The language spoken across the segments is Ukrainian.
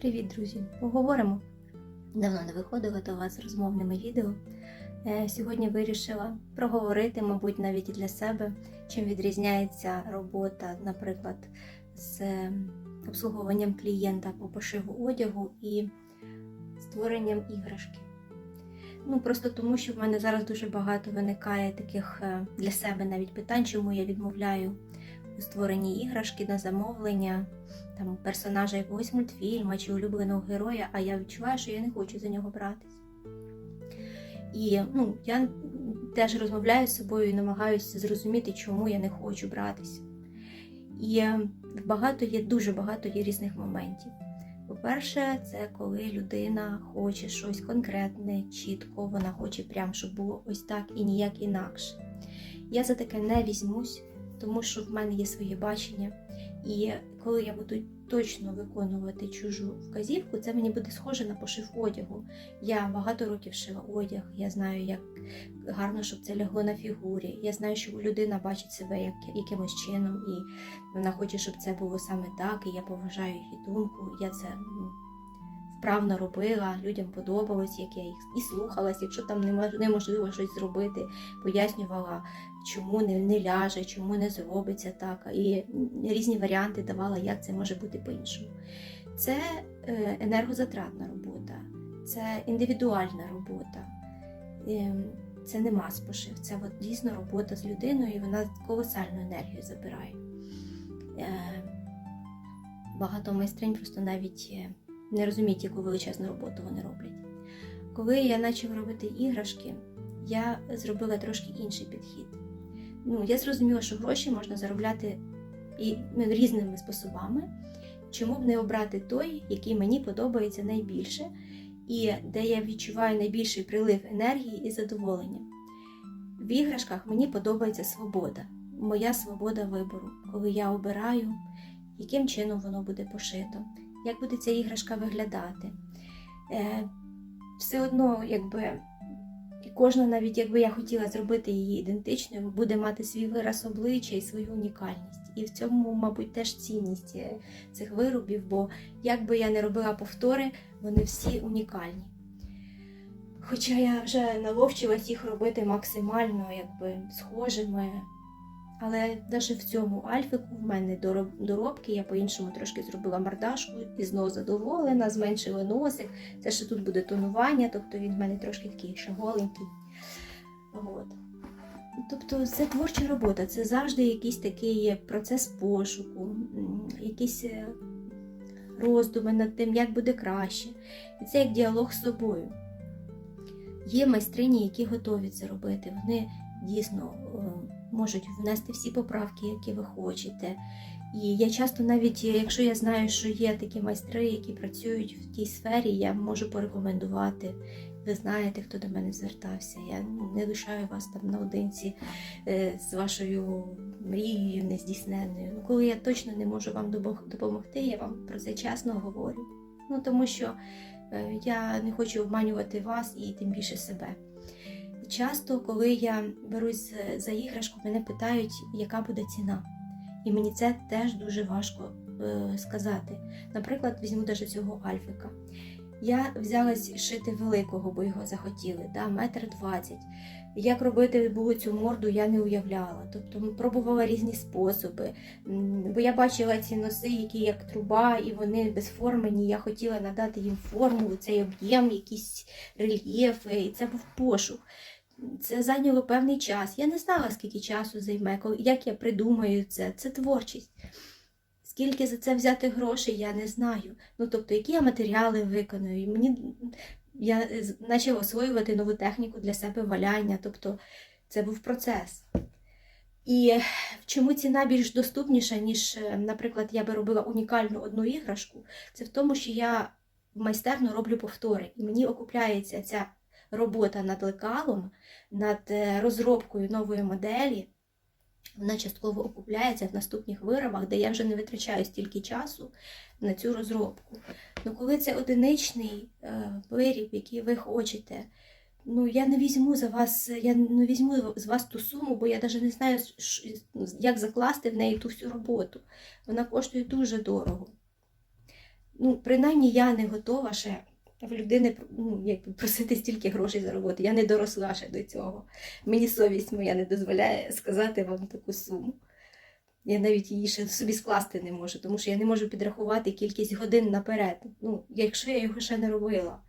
Привіт, друзі! Поговоримо. Давно не виходила до вас з розмовними відео. Е, Сьогодні вирішила проговорити, мабуть, навіть і для себе, чим відрізняється робота, наприклад, з е, обслуговуванням клієнта по пошиву одягу і створенням іграшки. Ну, просто тому, що в мене зараз дуже багато виникає таких е, для себе навіть питань, чому я відмовляю у створенні іграшки на замовлення там персонажа якогось мультфільму чи улюбленого героя, а я відчуваю, що я не хочу за нього братись. І ну, я теж розмовляю з собою і намагаюся зрозуміти, чому я не хочу братися. І е, багато є, дуже багато є різних моментів. По-перше, це коли людина хоче щось конкретне, чітко, вона хоче прям, щоб було ось так і ніяк інакше. Я за таке не візьмусь, тому що в мене є своє бачення. І коли я буду точно виконувати чужу вказівку, це мені буде схоже на пошив одягу. Я багато років шила одяг, я знаю, як гарно, щоб це лягло на фігурі. Я знаю, що людина бачить себе як, якимось чином, і вона хоче, щоб це було саме так, і я поважаю її думку. Я це ну, вправно робила, людям подобалось, як я їх і слухалась, якщо там неможливо щось зробити, пояснювала чому не, не ляже, чому не зробиться так, і різні варіанти давала, як це може бути по-іншому. Це е, енергозатратна робота, це індивідуальна робота, Ем, це не мас-пошив, це от дійсно робота з людиною, і вона колосальну енергію забирає. Е, Багато майстринь просто навіть е, не розуміють, яку величезну роботу вони роблять. Коли я почав робити іграшки, я зробила трошки інший підхід ну, я зрозуміла, що гроші можна заробляти і ну, різними способами. Чому б не обрати той, який мені подобається найбільше, і де я відчуваю найбільший прилив енергії і задоволення. В іграшках мені подобається свобода, моя свобода вибору, коли я обираю, яким чином воно буде пошито, як буде ця іграшка виглядати. Е, все одно, якби кожна, навіть якби я хотіла зробити її ідентичною, буде мати свій вираз обличчя і свою унікальність. І в цьому, мабуть, теж цінність е, цих виробів, бо як би я не робила повтори, вони всі унікальні. Хоча я вже наловчилась їх робити максимально якби схожими. Але навіть в цьому альфику в мене доробки, я по-іншому трошки зробила мордашку і знову задоволена, зменшила носик. Це ще тут буде тонування, тобто він в мене трошки такий ще голенький. От. Тобто це творча робота, це завжди якийсь такий процес пошуку, якісь е, роздуми над тим, як буде краще. І це як діалог з собою. Є майстрині, які готові це робити. Вони дійсно е, можуть внести всі поправки, які ви хочете. І я часто, навіть якщо я знаю, що є такі майстри, які працюють в тій сфері, я можу порекомендувати. Ви знаєте, хто до мене звертався. Я не лишаю вас там наодинці е, з вашою мрією нездійсненною. Ну, коли я точно не можу вам допомогти, я вам про це чесно говорю. Ну тому що е, я не хочу обманювати вас і тим більше себе. Часто, коли я берусь за- іграшку, мене питають, яка буде ціна. І мені це теж дуже важко е, сказати. Наприклад, візьму даже цього альфика. Я взялась шити великого, бо його захотіли, да, метр двадцять. Як робити було цю морду, я не уявляла. Тобто пробувала різні способи. Бо я бачила ці носи, які як труба, і вони безформені. Я хотіла надати їм форму, цей об'єм, якісь рельєфи, і це був пошук. Це зайняло певний час. Я не знала, скільки часу займе, як я придумаю це. Це творчість. Скільки за це взяти грошей, я не знаю. Ну, тобто, які я матеріали виконую. Мені я з- почала освоювати нову техніку для себе валяння. Тобто, це був процес. І чому ціна більш доступніша, ніж, е, наприклад, я би робила унікальну одну іграшку, це в тому, що я майстерно роблю повтори, і мені окупляється ця робота над лекалом, над е, розробкою нової моделі. Вона частково окупляється в наступних виробах, де я вже не витрачаю стільки часу на цю розробку. Ну, коли це одиничний е, виріб, який ви хочете, ну я не візьму за вас, я не візьму з вас ту суму, бо я навіть не знаю, як закласти в неї ту всю роботу. Вона коштує дуже дорого. Ну, принаймні, я не готова ще в людини ну, якби просити стільки грошей за роботу. Я не доросла ще до цього. Мені совість моя не дозволяє сказати вам таку суму. Я навіть її ще собі скласти не можу, тому що я не можу підрахувати кількість годин наперед. Ну, якщо я його ще не робила.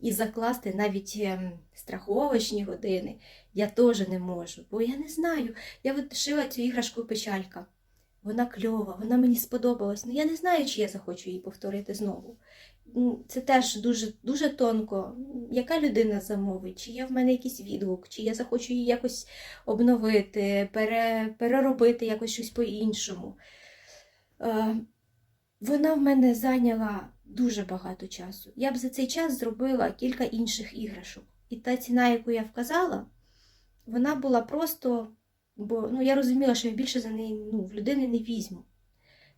І закласти навіть ем, страховочні години я теж не можу, бо я не знаю. Я от шила цю іграшку печалька. Вона кльова, вона мені сподобалась. Ну я не знаю, чи я захочу її повторити знову. Це теж дуже, дуже тонко. Яка людина замовить, чи є в мене якийсь відгук, чи я захочу її якось обновити, пере, переробити якось щось по-іншому. Е, вона в мене зайняла дуже багато часу. Я б за цей час зробила кілька інших іграшок. І та ціна, яку я вказала, вона була просто, бо ну, я розуміла, що я більше за неї ну, в людини не візьму.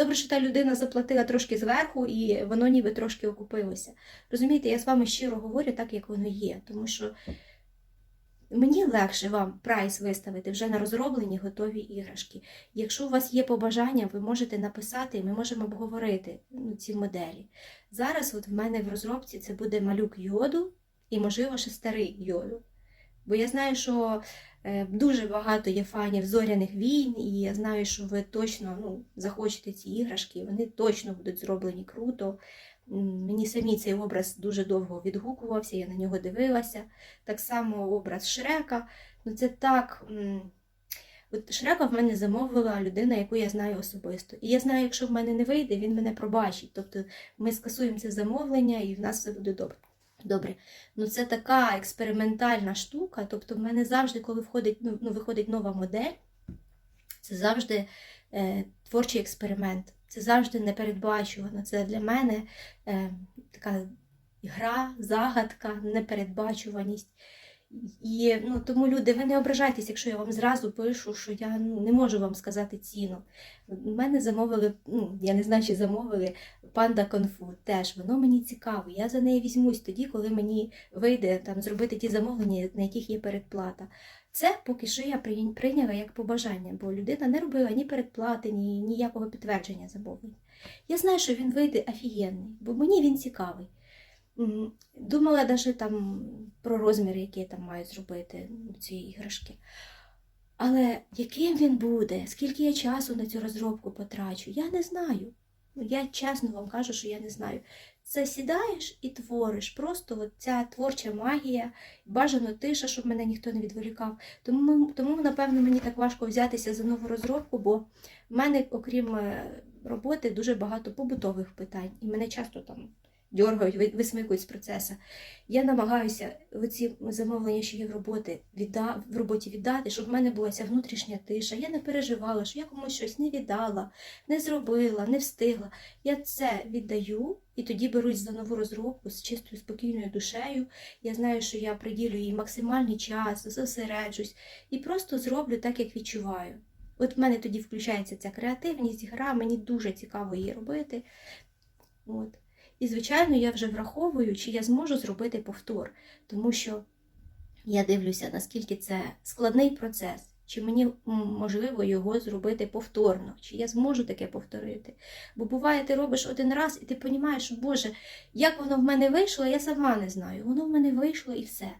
Добре, що та людина заплатила трошки зверху, і воно ніби трошки окупилося. Розумієте, я з вами щиро говорю так, як воно є, тому що мені легше вам прайс виставити вже на розроблені готові іграшки. Якщо у вас є побажання, ви можете написати, і ми можемо обговорити ну, ці моделі. Зараз от в мене в розробці це буде малюк йоду і, можливо, ще старий йоду. Бо я знаю, що дуже багато є фанів зоряних війн, і я знаю, що ви точно ну, захочете ці іграшки, вони точно будуть зроблені круто. Мені самі цей образ дуже довго відгукувався, я на нього дивилася. Так само образ Шрека. Ну це так. От Шрека в мене замовила людина, яку я знаю особисто. І я знаю, якщо в мене не вийде, він мене пробачить. Тобто ми скасуємо це замовлення і в нас все буде добре. Добре, ну це така експериментальна штука. Тобто, в мене завжди, коли входить, ну, ну, виходить нова модель, це завжди е, творчий експеримент. Це завжди непередбачувано. Це для мене е, така гра, загадка, непередбачуваність. І ну, тому люди, ви не ображайтесь, якщо я вам зразу пишу, що я ну, не можу вам сказати ціну. У мене замовили, ну, я не знаю, чи замовили панда конфу. Теж воно мені цікаво. Я за неї візьмусь тоді, коли мені вийде там зробити ті замовлення, на яких є передплата. Це поки що я прийняла як побажання, бо людина не робила ні передплати, ні ніякого підтвердження замовлень. Я знаю, що він вийде офігенний, бо мені він цікавий. Думала навіть там про розмір, який я там маю зробити цієї іграшки. Але яким він буде, скільки я часу на цю розробку потрачу, я не знаю. Ну, Я чесно вам кажу, що я не знаю. Це сідаєш і твориш. Просто от ця творча магія, бажано тиша, щоб мене ніхто не відволікав. Тому, тому, напевно, мені так важко взятися за нову розробку, бо в мене, окрім е, роботи, дуже багато побутових питань. І мене часто там дергають, висмикують з процесу. Я намагаюся оці замовлення, що є в роботи, відда... в роботі віддати, щоб в мене була ця внутрішня тиша. Я не переживала, що я комусь щось не віддала, не зробила, не встигла. Я це віддаю і тоді берусь за нову розробку з чистою спокійною душею. Я знаю, що я приділю їй максимальний час, зосереджусь і просто зроблю так, як відчуваю. От в мене тоді включається ця креативність, гра, мені дуже цікаво її робити. От. І, звичайно, я вже враховую, чи я зможу зробити повтор, тому що я дивлюся, наскільки це складний процес, чи мені можливо його зробити повторно, чи я зможу таке повторити. Бо буває, ти робиш один раз і ти розумієш, Боже, як воно в мене вийшло, я сама не знаю. Воно в мене вийшло і все.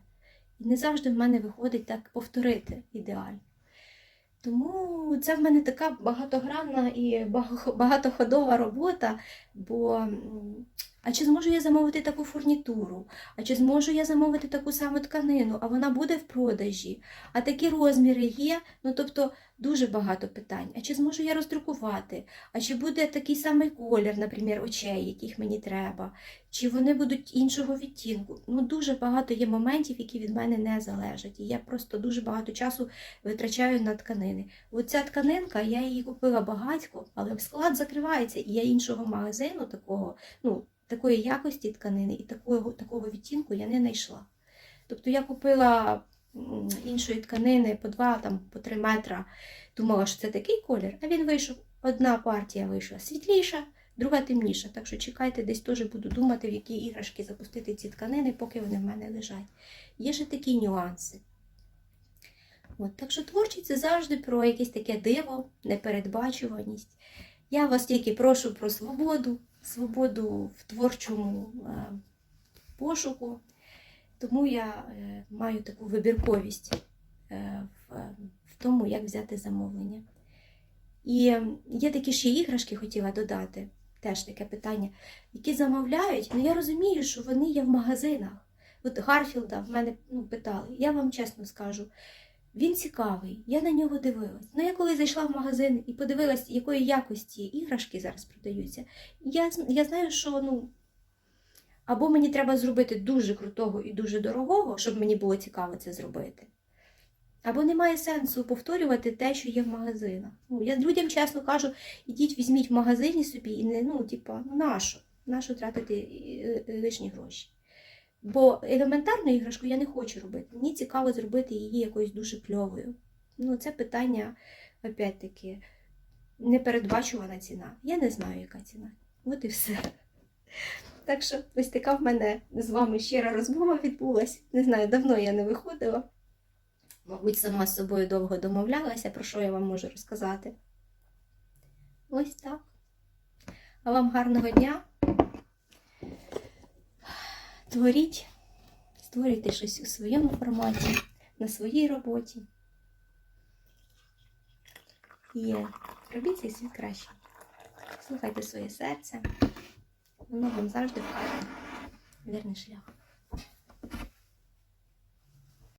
І не завжди в мене виходить так повторити ідеально. Тому це в мене така багатогранна і багатоходова робота, бо а чи зможу я замовити таку фурнітуру? А чи зможу я замовити таку саму тканину, а вона буде в продажі? А такі розміри є? Ну тобто дуже багато питань. А чи зможу я роздрукувати? А чи буде такий самий колір, наприклад, очей, яких мені треба? Чи вони будуть іншого відтінку? Ну дуже багато є моментів, які від мене не залежать. І я просто дуже багато часу витрачаю на тканини. Оця тканинка, я її купила багатько, але склад закривається, і я іншого магазину такого, ну, такої якості тканини і такого, такого відтінку я не знайшла. Тобто я купила іншої тканини по 2, там, по 3 метра, думала, що це такий колір, а він вийшов. Одна партія вийшла світліша, друга темніша. Так що чекайте, десь теж буду думати, в які іграшки запустити ці тканини, поки вони в мене лежать. Є ще такі нюанси. От, так що творчість це завжди про якесь таке диво, непередбачуваність. Я вас тільки прошу про свободу, свободу в творчому е, пошуку, тому я е, маю таку вибірковість е, в, тому, як взяти замовлення. І є такі ще іграшки, хотіла додати, теж таке питання, які замовляють. Ну я розумію, що вони є в магазинах. От Гарфілда в мене ну, питали, я вам чесно скажу, він цікавий, я на нього дивилась. Ну, я коли зайшла в магазин і подивилась, якої якості іграшки зараз продаються, я, я знаю, що ну, або мені треба зробити дуже крутого і дуже дорогого, щоб мені було цікаво це зробити. Або немає сенсу повторювати те, що є в магазинах. Ну, я людям чесно кажу, ідіть візьміть в магазині собі і не, ну, типа, ну нащо? Нащо тратити е, е, лишні гроші? Бо елементарну іграшку я не хочу робити. Мені цікаво зробити її якоюсь дуже кльовою. Ну, це питання, опять-таки, непередбачувана ціна. Я не знаю, яка ціна. От і все. Так що ось така в мене з вами щира розмова відбулась. Не знаю, давно я не виходила. Мабуть, сама з собою довго домовлялася, про що я вам можу розказати. Ось так. А вам гарного дня. Творіть, створюйте щось у своєму форматі, на своїй роботі. І робіть цей світ краще. Слухайте своє серце. Воно вам завжди вкаже вірний шлях.